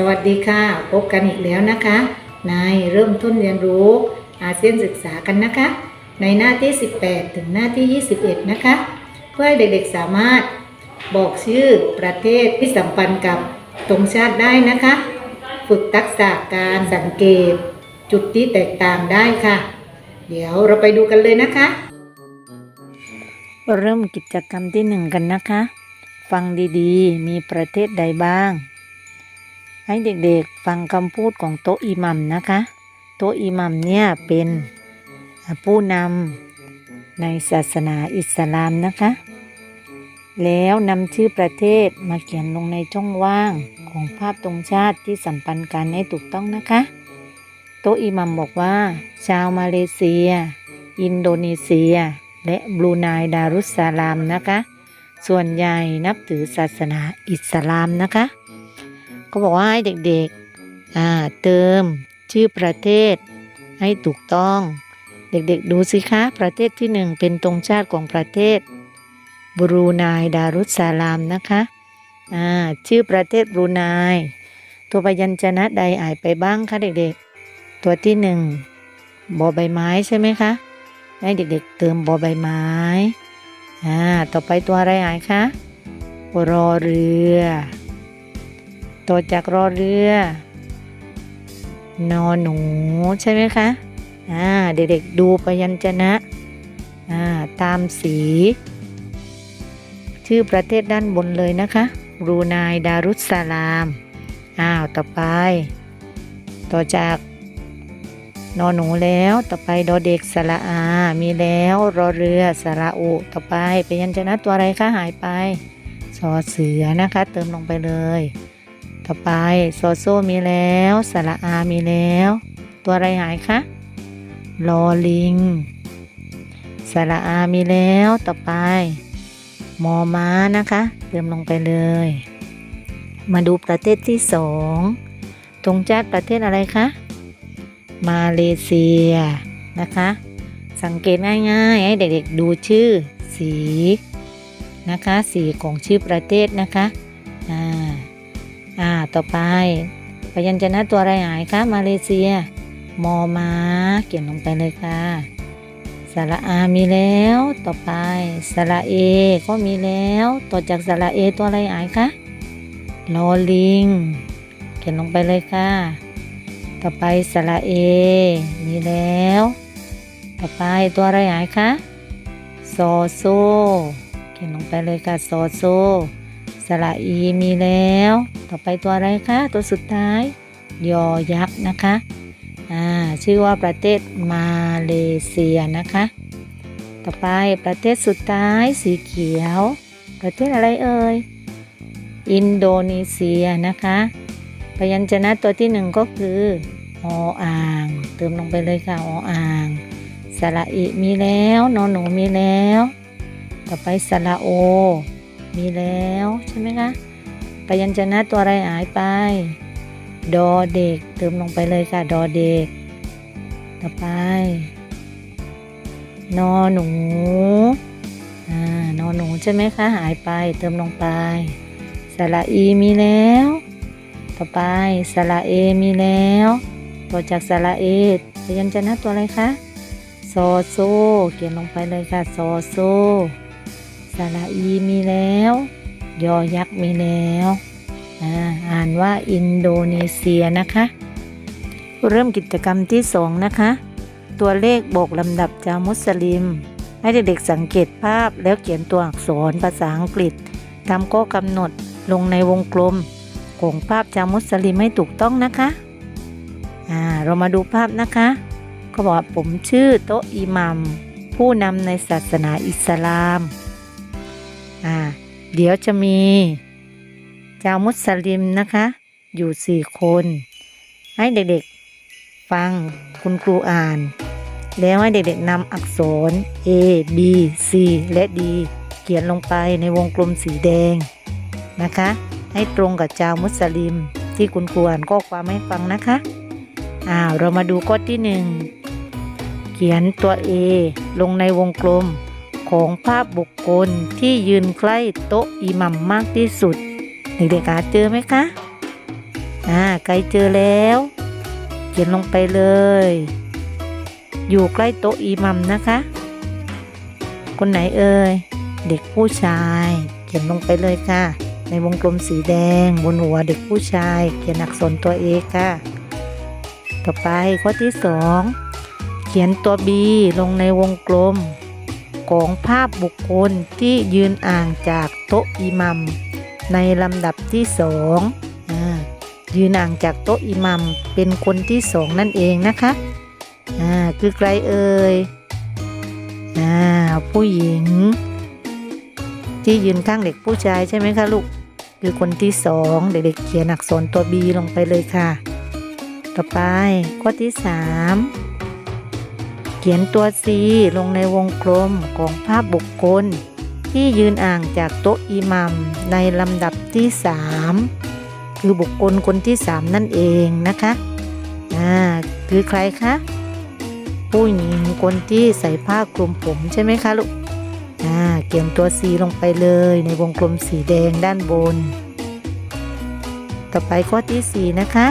สวัสดีค่ะ พบกันอีกแล้วนะคะ ในเริ่มต้นเรียนรู้อาเซียนศึกษากันนะคะ ในหน้าที่ 18 ถึงหน้าที่ 21 นะคะ เพื่อให้เด็กๆสามารถบอกชื่อประเทศที่สัมพันธ์กับธงชาติได้นะคะ ฝึกทักษะการสังเกต จุดที่แตกต่างได้ค่ะ เดี๋ยวเราไปดูกันเลยนะคะ เริ่มกิจกรรมที่หนึ่งกันนะคะ ฟังดีๆ มีประเทศใดบ้าง ให้เด็กๆฟังคำพูดของโต๊ะอิหมัมนะคะ โต๊ะอิหมัมเนี่ยเป็นผู้นำในศาสนาอิสลามนะคะ แล้วนำชื่อประเทศมาเขียนลงในช่องว่างของภาพตรงชาติที่สัมพันธ์กันให้ถูกต้องนะคะ โต๊ะอิหมัมบอกว่า ชาวมาเลเซีย อินโดนีเซีย และบรูไนดารุสสลามนะคะ ส่วนใหญ่นับถือศาสนาอิสลามนะคะ ก็บอกว่าให้เด็กๆเติมชื่อประเทศให้ถูกต้อง เด็กๆดูสิคะประเทศที่หนึ่งเป็นตรงชาติของประเทศบรูไนดารุสสลามนะคะชื่อประเทศบรูไนตัวพยัญชนะใดหายไปบ้างคะเด็กๆ ตัวที่หนึ่งบอใบไม้ใช่ไหมคะให้เด็กๆเติมบอใบไม้อ่าต่อไปตัวอะไรหายคะรอเรือ ต่อจากรอเรือ นอหนูใช่ไหมคะอ่าเด็กๆดูพยัญชนะอ่าตามสี ชื่อประเทศด้านบนเลยนะคะบรูไนดารุสสลามอ้าวต่อไป ต่อจากนอหนูแล้วต่อไปดอเด็กสระอา มีแล้วรอเรือสระอุต่อไปพยัญชนะตัวอะไรคะหายไปสอเสือนะคะ เติมลงไปเลย ต่อไปโซโซมีแล้วสระอามีแล้ว ตัวอะไรหายคะลอลิงสระอามีแล้วต่อไป มอม้านะคะ เติมลงไปเลย มาดูประเทศที่สองตรงชาติประเทศอะไรคะ มาเลเซียนะคะ สังเกตง่ายๆ ให้เด็กๆดูชื่อสีนะคะ สีของชื่อประเทศนะคะ อ่า อ่า ต่อไป พยัญชนะตัวอะไรหายคะมาเลเซีย มอมาเขียนลงไปเลยค่ะสระอามีแล้ว ต่อไปสระเอก็มีแล้ว ต่อจากสระเอตัวอะไรหายคะลอลิง เขียนลงไปเลยค่ะ ต่อไปสระเอ มีแล้ว ต่อไปตัวอะไรหายคะซอโซ เขียนลงไปเลยค่ะซอโซ สระอีมีแล้ว ต่อไปตัวอะไรคะ ตัวสุดท้าย ยอยักษ์นะคะอ่าชื่อว่าประเทศมาเลเซียนะคะ ต่อไปประเทศสุดท้ายสีเขียว ประเทศอะไรเอ่ย อินโดนีเซียนะคะพยัญชนะตัวที่หนึ่งก็คือออ่าง เติมลงไปเลยค่ะออ่างสระอิมีแล้วนอนหนูมีแล้ว ต่อไปสระโอ มีแล้วใช่ไหมคะพยัญชนะตัวอะไรหายไป ดอเด็ก เติมลงไปเลยค่ะ ดอเด็ก ต่อไป นอหนูอ่านอหนูใช่ไหมคะ หายไป เติมลงไป สระอีมีแล้ว ต่อไป สระเอมีแล้ว ต่อจากสระเอพยัญชนะตัวอะไรคะ ซอโซ เขียนลงไปเลยค่ะ ซอโซ สระอีมีแล้ว ยอยักษ์มีแล้วอ่านว่าอินโดนีเซียนะคะ เริ่มกิจกรรมที่สองนะคะ ตัวเลขบอกลำดับชาวมุสลิม ให้เด็กๆสังเกตภาพแล้วเขียนตัวอักษรภาษาอังกฤษทำข้อกำหนดลงในวงกลมของภาพชาวมุสลิมให้ถูกต้องนะคะอ่าเรามาดูภาพนะคะเขาบอกว่าผมชื่อโตอิมัมผู้นำในศาสนาอิสลาม อ่า เดี๋ยวจะมีชาวมุสลิมนะคะ อยู่สี่คน ให้เด็กๆ ฟังคุณครูอ่าน แล้วให้เด็กๆนำอักษร A B C และ D เขียนลงไปในวงกลมสีแดงนะคะ ให้ตรงกับชาวมุสลิม ที่คุณครูอ่านข้อความให้ฟังนะคะอ่าเรามาดูข้อที่หนึ่งเขียนตัว A ลงในวงกลม ของภาพบุคคลที่ยืนใกล้โต๊ะอิหมัมมากที่สุด เด็กๆหาเจอไหมคะ อ่าไกลเจอแล้ว เขียนลงไปเลย อยู่ใกล้โต๊ะอิหมัมนะคะ คนไหนเอ่ย เด็กผู้ชาย เขียนลงไปเลยค่ะ ในวงกลมสีแดง บนหัวเด็กผู้ชาย เขียนอักษรตัวเอค่ะ ต่อไปข้อที่สองเขียนตัว B ลงในวงกลม ของภาพบุคคลที่ยืนอ่างจากโต๊ะอิมัม ในลำดับที่สองอยืนอ่างจากโต๊ะอิมัมเป็นคนที่สองนั่นเองนะคะอ่าคือใครเอ่ยอ่าผู้หญิง ที่ยืนข้างเด็กผู้ชายใช่ไหมคะลูกคือคนที่สองเด็กๆเขียนอักษรตัว B ลงไปเลยค่ะ ต่อไปข้อที่สาม ขียนตัว C ลงในวงกลมของภาพบุคคล ที่ยืนอ่างจากโต๊ะอิหมัมในลำดับที่สามคือบุคคลคนที่สามนั่นเองนะคะอ่าคือใครคะผู้หญิงคนที่ใส่ผ้าคลุมผมใช่ไหมคะลูกอ่าเขียนตัว C ลงไปเลยในวงกลมสีแดงด้านบน ต่อไปข้อที่สี่นะคะ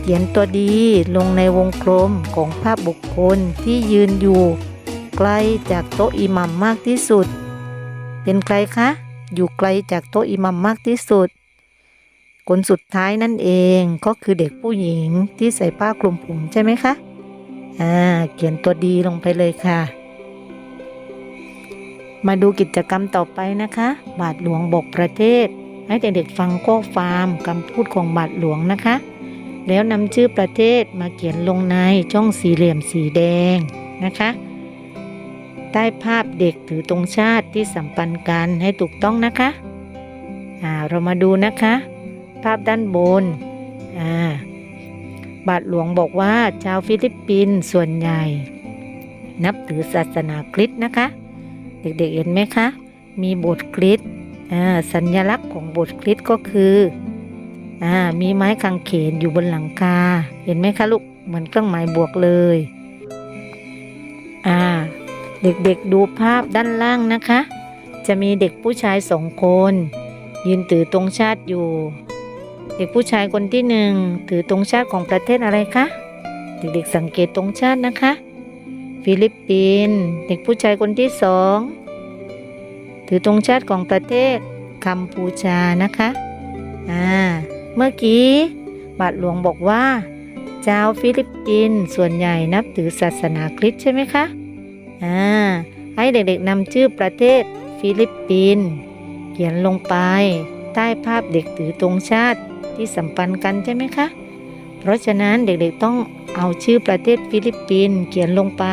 เขียนตัวดีลงในวงกลมของภาพบุคคลที่ยืนอยู่ ไกลจากโต๊ะอิหมัมมากที่สุด เป็นใครคะ อยู่ไกลจากโต๊ะอิหมัมมากที่สุด คนสุดท้ายนั่นเองก็คือเด็กผู้หญิงที่ใส่ผ้าคลุมผมใช่ไหมคะอ่าเขียนตัวดีลงไปเลยค่ะ มาดูกิจกรรมต่อไปนะคะ บาทหลวงบกประเทศ ให้เด็กๆฟังข้อความคำพูดของบาทหลวงนะคะ แล้วนำชื่อประเทศมาเขียนลงในช่องสี่เหลี่ยมสีแดงนะคะ ใต้ภาพเด็กถือตรงชาติที่สัมพันธ์กันให้ถูกต้องนะคะอ่าเรามาดูนะคะ ภาพด้านบนอ่าบาทหลวงบอกว่าชาวฟิลิปปินส์ส่วนใหญ่ นับถือศาสนาคริสต์นะคะ เด็กๆเห็นไหมคะ มีโบสถ์คริสต์สัญลักษณ์ของโบสถ์คริสต์ก็คือ อ่ามีไม้กางเขนอยู่บนหลังคา เห็นไหมคะลูก เหมือนเครื่องหมายบวกเลย อ่า เด็กๆดูภาพด้านล่างนะคะ จะมีเด็กผู้ชายสองคน ยืนถือตรงชาติอยู่ เด็กผู้ชายคนที่หนึ่งถือตรงชาติของประเทศอะไรคะ เด็กๆสังเกตตรงชาตินะคะ ฟิลิปปินส์เด็กผู้ชายคนที่สองถือตรงชาติของประเทศกัมพูชานะคะ อ่า เมื่อกี้ บาทหลวงบอกว่าชาวฟิลิปปินส์ส่วนใหญ่นับถือศาสนาคริสต์ใช่ไหมคะ อ่า ให้เด็กๆนำชื่อประเทศฟิลิปปินส์เขียนลงไป ใต้ภาพเด็กถือธงชาติที่สัมพันธ์กันใช่ไหมคะ เพราะฉะนั้นเด็กๆต้องเอาชื่อประเทศฟิลิปปินส์เขียนลงไป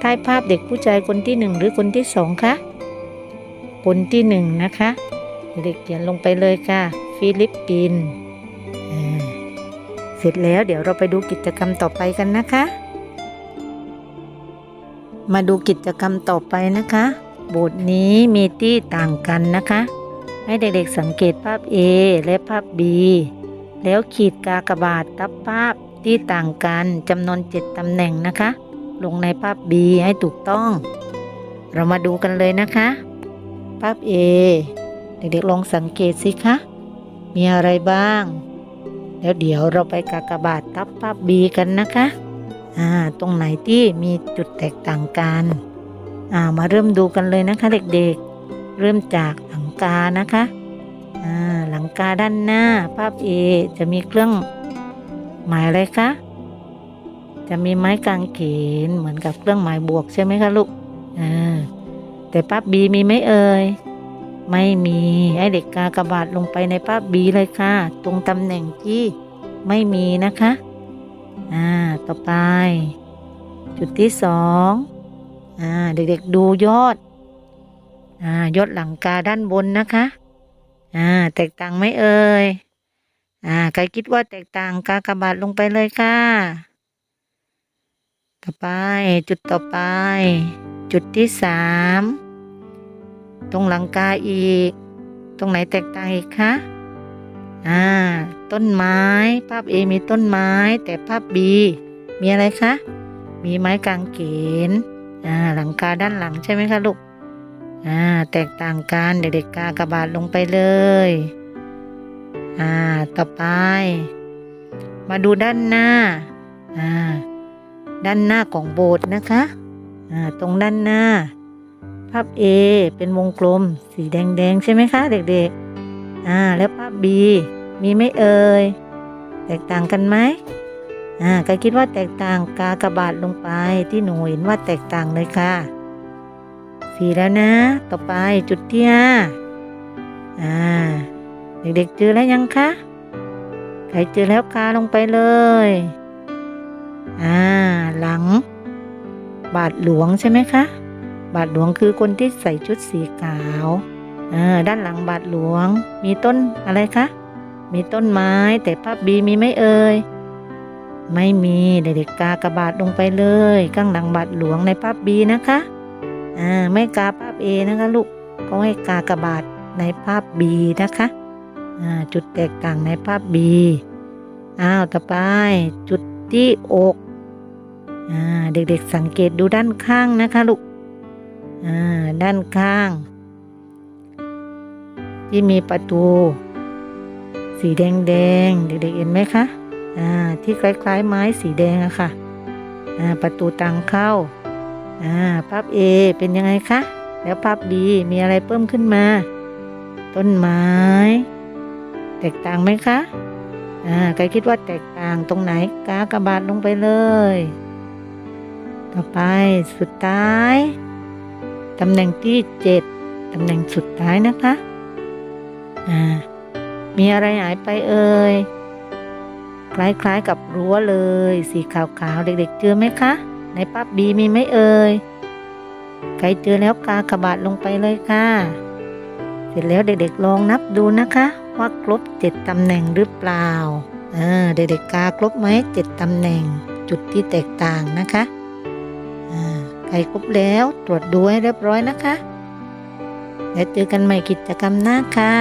ใต้ภาพเด็กผู้ชายคนที่หนึ่งหรือคนที่สองคะ คนที่หนึ่งนะคะ เด็กเขียนลงไปเลยค่ะฟิลิปปินส์เสร็จแล้วเดี๋ยวเราไปดูกิจกรรมต่อไปกันนะคะ มาดูกิจกรรมต่อไปนะคะบทนี้มีที่ต่างกันนะคะ ให้เด็กๆสังเกตภาพ A และภาพ B แล้วขีดกากบาททับภาพที่ต่างกันจำนวน7ตำแหน่งนะคะ ลงในภาพ B ให้ถูกต้อง เรามาดูกันเลยนะคะ ภาพ A เด็กๆลองสังเกตสิคะ มีอะไรบ้าง แล้วเดี๋ยวเราไปกากบาททับภาพ B กันนะคะอ่าตรงไหนที่มีจุดแตกต่างกันอ่ามาเริ่มดูกันเลยนะคะ เด็กๆ เริ่มจากหลังกานะคะอ่าหลังกาด้านหน้าภาพ A จะมีเครื่องหมายอะไรคะจะมีไม้กางเขนเหมือนกับเครื่องหมายบวกใช่ไหมคะลูกอ่าแต่ภาพ B มีไหมเอ่ย ไม่มีให้เด็กกากระบาทลงไปในภาพ B เลยค่ะ ตรงตำแหน่งที่ไม่มีนะคะ อ่า ต่อไป จุดที่สองอ่า เด็กๆดูยอด อ่า ยอดหลังกาด้านบนนะคะ อ่า แตกต่างไหมเอ่ย อ่า ใครคิดว่าแตกต่างกากระบาทลงไปเลยค่ะ ต่อไป จุดต่อไป จุดที่สาม ตรงหลังกาอีก ตรงไหนแตกต่างอีกคะอ่า ต้นไม้ ภาพ A มีต้นไม้ แต่ภาพ B มีอะไรคะ มีไม้กางเขนอ่าหลังคาด้านหลังใช่ไหมคะลูกอ่าแตกต่างกันเด็กๆกากระบาดลงไปเลยอ่าต่อไป มาดูด้านหน้าอ่าด้านหน้าของโบสถ์นะคะอ่าตรงด้านหน้า ภาพ A เป็นวงกลม สีแดงๆ ใช่ไหมคะ เด็กๆ อ่า แล้วภาพ B มีไม่เอ่ย แตกต่างกันไหมอ่าก็คิดว่าแตกต่างกากระบาดลงไปที่หนูเห็นว่าแตกต่างเลยค่ะสีแล้วนะ ต่อไปจุดที่ห้าอ่า เด็กๆเจอแล้วยังคะใครเจอแล้วกาลงไปเลย อ่า หลัง บาทหลวงใช่ไหมคะ บาทหลวงคือคนที่ใส่ชุดสีขาวอ่าด้านหลังบาทหลวง มีต้นอะไรคะ มีต้นไม้แต่ภาพบีมีไหมเอ่ยไม่มีเด็กๆกากระบาดลงไปเลย ข้างหลังบาทหลวงในภาพบีนะคะอ่าไม่กาภาพเอนะคะลูกก็ให้กากระบาดในภาพบีนะคะอ่าจุดแตกต่างในภาพบีอ้าวต่อไปจุดที่อกอ่าเด็กๆสังเกตดูด้านข้างนะคะลูก ด้านข้าง ที่มีประตู สีแดงๆเด็กๆเห็นไหมคะอ่าที่คล้ายๆไม้สีแดงอะค่ะอ่าประตูทางเข้าอ่าภาพ A เป็นยังไงคะ แล้วภาพ B มีอะไรเพิ่มขึ้นมา ต้นไม้ แตกต่างไหมคะอ่าใครคิดว่าแตกต่างตรงไหนกากระบาดลงไปเลย ต่อไปสุดท้าย ตำแหน่งที่เจ็ดตำแหน่งสุดท้ายนะคะอ่ามีอะไรหายไปเอ่ยคล้ายๆกับรั้วเลย สีขาวๆ เด็กๆ เจอไหมคะ ในภาบีมีไหมเอ่ยใครเจอแล้วกากระบาดลงไปเลยค่ะ เสร็จแล้วเด็กๆลองนับดูนะคะ ว่าครบเจ็ดตำแหน่งหรือเปล่าเออเด็กๆกาครบไหมเจ็ดตำแหน่งจุดที่แตกต่างนะคะ ไขครบแล้ว ตรวจดูให้เรียบร้อยนะคะ แล้วเจอกันใหม่กิจกรรมหน้าค่ะ